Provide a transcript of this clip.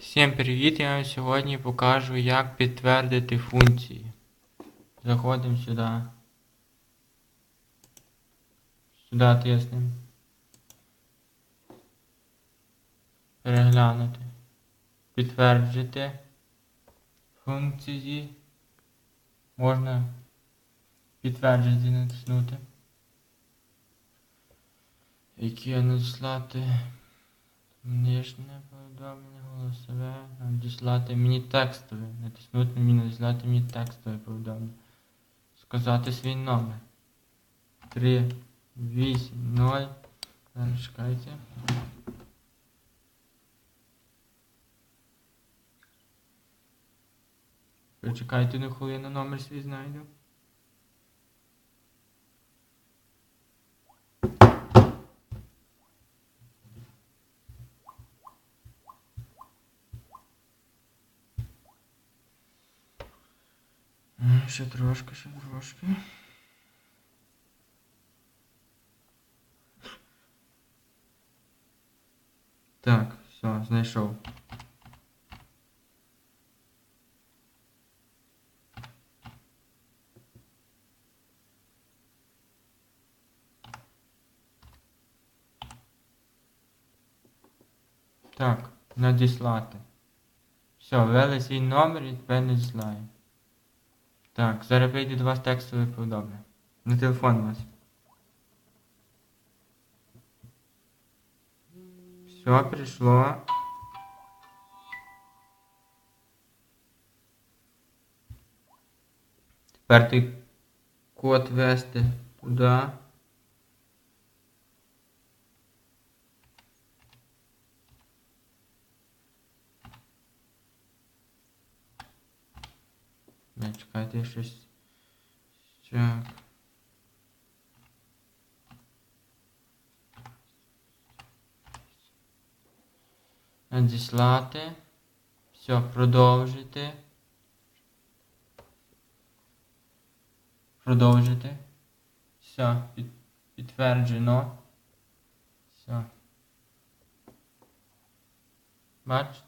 Всім привіт! Я вам сьогодні покажу, як підтвердити функції. Заходимо сюди. Сюди тиснемо. Переглянути. Підтверджити функції. Можна підтверджити натиснути. Які я надіслати. Нижнє повідомлення, надіслати мені текстове. Натиснути мені надіслати мені текстове повідомлення. Сказати свій номер. 3, 8, 0. Зараз чекайте. Почекайте на хвилину, номер свій знайду. Ще трошки, ще трошки. Так, все, знайшов. Так, надіслати. Все, ввели свій номер і тепер надіслаємо. Так, зараз прийде до вас текстове повідомлення. На телефон у вас. Все, прийшло. Тепер ти код вести туди. Не, чекайте, я щось. Так. Надіслати. Все, продовжити. Продовжити. Все, під, підтверджено. Все. Бачите?